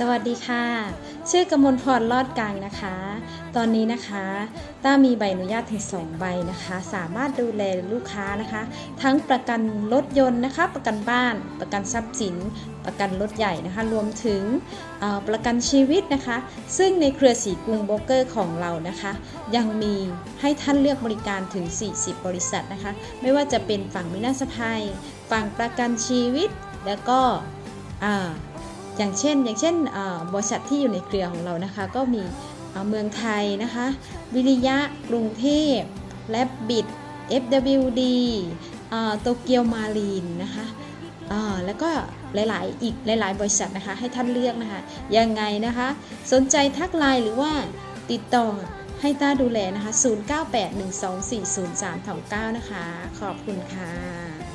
สวัสดีค่ะ ชื่อกมลพรลอดกลางนะคะ ตอนนี้นะคะต้ามีใบอนุญาตถึง 2 ใบนะคะ สามารถดูแลลูกค้านะคะ ทั้งประกันรถยนต์นะคะ ประกันบ้าน ประกันทรัพย์สิน ประกันรถใหญ่นะคะ รวมถึงประกันชีวิตนะคะ ซึ่งในเครือสีกรุงโบรกเกอร์ของเรานะคะ ยังมีให้ท่านเลือกบริการถึง 40 บริษัทนะคะ ไม่ว่าจะเป็นฝั่งมินาสภัย ฝั่งประกันชีวิต แล้วก็ อย่างเช่น อย่างเช่นบริษัทที่อยู่ในเครือของเรานะคะ ก็มีเมืองไทยนะคะ วิริยะกรุงเทพและบิด FWD โตเกียวมารีนนะคะแล้วก็หลาย ๆ อีกหลาย ๆ บริษัทนะคะ ให้ท่านเลือกนะคะ ยังไงนะคะ สนใจทักไลน์หรือว่าติดต่อให้ต้าดูแลนะคะ 0981240329 นะคะ ขอบคุณค่ะ